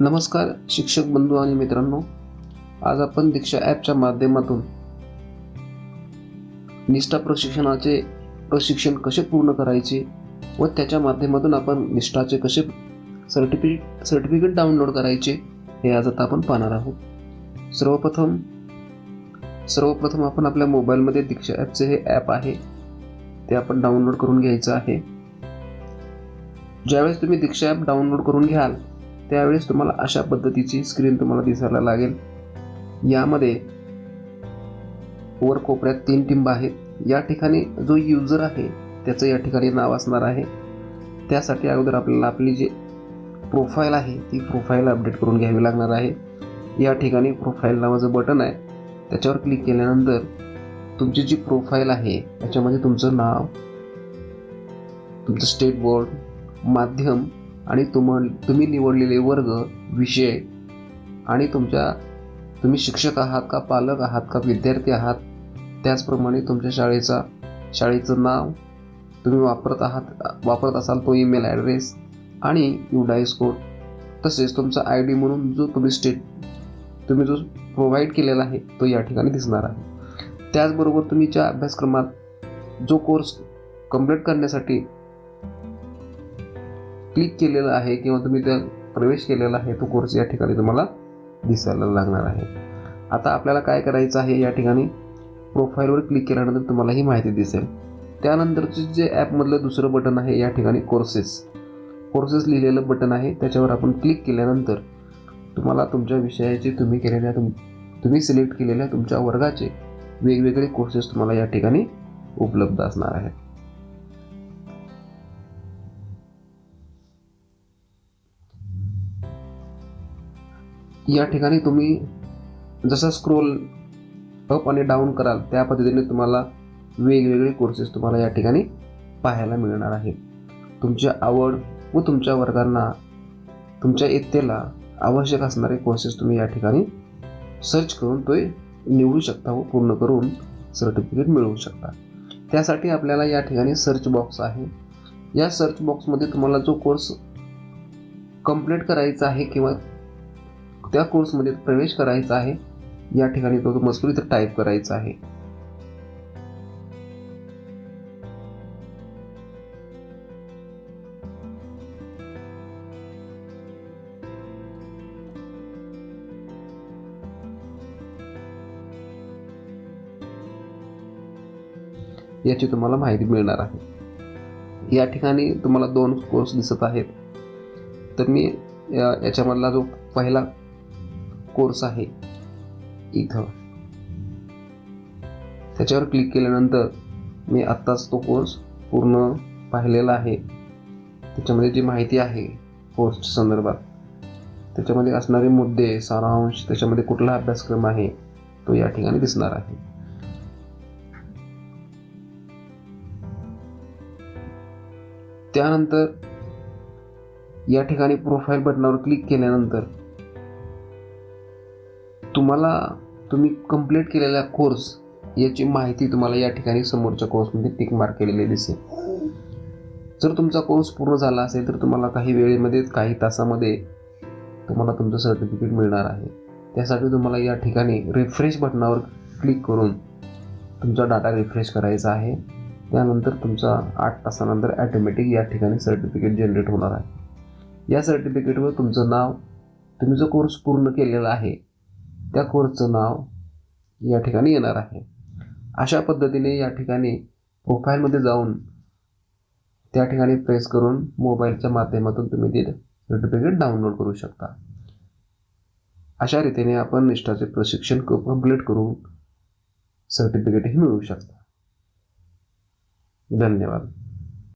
नमस्कार शिक्षक बंधू आणि मित्रांनो. आज आपण दीक्षा ॲपच्या माध्यमातून निष्ठा प्रशिक्षणाचे प्रशिक्षण कसे पूर्ण करायचे व त्याच्या माध्यमातून आपण निष्ठाचे कसे सर्टिफिकेट सर्टिफिकेट डाउनलोड करायचे हे आज आता आपण पाहणार आहोत. सर्वप्रथम सर्वप्रथम आपण आपल्या मोबाईलमध्ये दीक्षा ॲपचे हे ॲप आहे ते आपण डाउनलोड करून घ्यायचं आहे. ज्यावेळेस तुम्ही दीक्षा ॲप डाउनलोड करून घ्याल त्यावेळेस तुम्हाला अशा पद्धतीची स्क्रीन तुम्हाला दिसायला लागेल. यामध्ये वर कोपऱ्यात तीन टिंब आहेत. या ठिकाणी जो युजर आहे त्याचं या ठिकाणी नाव असणार आहे. त्यासाठी अगोदर आपल्याला आपली जी प्रोफाईल आहे ती प्रोफाईल अपडेट करून घ्यावी लागणार आहे. या ठिकाणी प्रोफाईल नावाचं बटन आहे. त्याच्यावर क्लिक केल्यानंतर तुमची जी प्रोफाईल आहे त्याच्यामध्ये तुमचं नाव तुमचं स्टेट बोर्ड माध्यम आणि तुम तुम्ही निवडलेले वर्ग विषय आणि तुमच्या तुम्ही शिक्षक आहात का पालक आहात का विद्यार्थी आहात त्याचप्रमाणे तुमच्या शाळेचा शाळेचं नाव तुम्ही वापरत आहात वापरत असाल तो ईमेल ॲड्रेस आणि युडाईस कोड तसेच तुमचा आय डी म्हणून जो तुम्ही स्टेट तुम्ही जो प्रोव्हाइड केलेला आहे तो या ठिकाणी दिसणार आहे. त्याचबरोबर तुम्ही ज्या अभ्यासक्रमात जो कोर्स कंप्लीट करण्यासाठी क्लिक केलेलं आहे किंवा तुम्ही त्या प्रवेश केलेला आहे तो कोर्स या ठिकाणी तुम्हाला दिसायला लागणार आहे. आता आपल्याला काय करायचं आहे या ठिकाणी प्रोफाईलवर क्लिक केल्यानंतर तुम्हाला ही माहिती दिसेल. त्यानंतरचे जे ॲपमधलं दुसरं बटन आहे या ठिकाणी कोर्सेस कोर्सेस लिहिलेलं बटन आहे त्याच्यावर आपण क्लिक केल्यानंतर तुम्हाला तुमच्या विषयाचे तुम्ही केलेल्या तुम तुम्ही सिलेक्ट केलेल्या तुमच्या वर्गाचे वेगवेगळे कोर्सेस तुम्हाला या ठिकाणी उपलब्ध असणार आहेत. या ठिकाणी तुम्ही जसा स्क्रोल अप आणि डाऊन कराल त्या पद्धतीने तुम्हाला वेगवेगळे कोर्सेस तुम्हाला या ठिकाणी पाहायला मिळणार आहेत. तुमची आवड व तुमच्या वर्गांना तुमच्या इयत्तेला आवश्यक असणारे कोर्सेस तुम्ही या ठिकाणी सर्च करून तो निवडू शकता व पूर्ण करून सर्टिफिकेट मिळवू शकता. त्यासाठी आपल्याला या ठिकाणी सर्च बॉक्स आहे. या सर्च बॉक्समध्ये तुम्हाला जो कोर्स कंप्लीट करायचा आहे किंवा त्या कोर्समध्ये प्रवेश करायचा आहे. या ठिकाणी तो मजकूर इथं टाईप करायचा आहे. याची तुम्हाला माहिती मिळणार आहे. या ठिकाणी तुम्हाला दोन कोर्स दिसत आहेत. तर मी याच्यामधला जो पहिला कोर्स आहे. इथं. त्याच्यावर क्लिक केल्यानंतर मी आत्ताच तो कोर्स पूर्ण पाहिलेला आहे. त्याच्यामध्ये जी माहिती आहे कोर्सच्या संदर्भात त्याच्यामध्ये असणारे मुद्दे सारांश त्याच्यामध्ये कुठला अभ्यासक्रम आहे तो या ठिकाणी दिसणार आहे. त्यानंतर या ठिकाणी प्रोफाईल बटनावर क्लिक केल्यानंतर तुम्हाला तुम्ही कंप्लीट केलेला कोर्स याची माहिती तुम्हाला या ठिकाणी समोरच्या कोर्समध्ये टिक मार्क केलेली दिसेल. जर तुमचा कोर्स पूर्ण झाला असेल तर तुम्हाला काही वेळेमध्ये काही तासामध्ये तुम्हाला तुमचं सर्टिफिकेट मिळणार आहे. त्यासाठी तुम्हाला या ठिकाणी रिफ्रेश बटनावर क्लिक करून तुमचा डाटा रिफ्रेश करायचा आहे. त्यानंतर तुमचा आठ तासानंतर ॲटोमॅटिक या ठिकाणी सर्टिफिकेट जनरेट होणार आहे. या सर्टिफिकेटवर तुमचं नाव तुम्ही जो कोर्स पूर्ण केलेला आहे त्या कोर्सचं नाव या ठिकाणी येणार आहे. अशा पद्धतीने या ठिकाणी प्रोफाईलमध्ये जाऊन त्या ठिकाणी प्रेस करून मोबाईलच्या माध्यमातून तुम्ही ते सर्टिफिकेट डाउनलोड करू शकता. अशा रीतीने आपण निष्ठाचे प्रशिक्षण कंप्लीट करून सर्टिफिकेटही मिळवू शकता. धन्यवाद.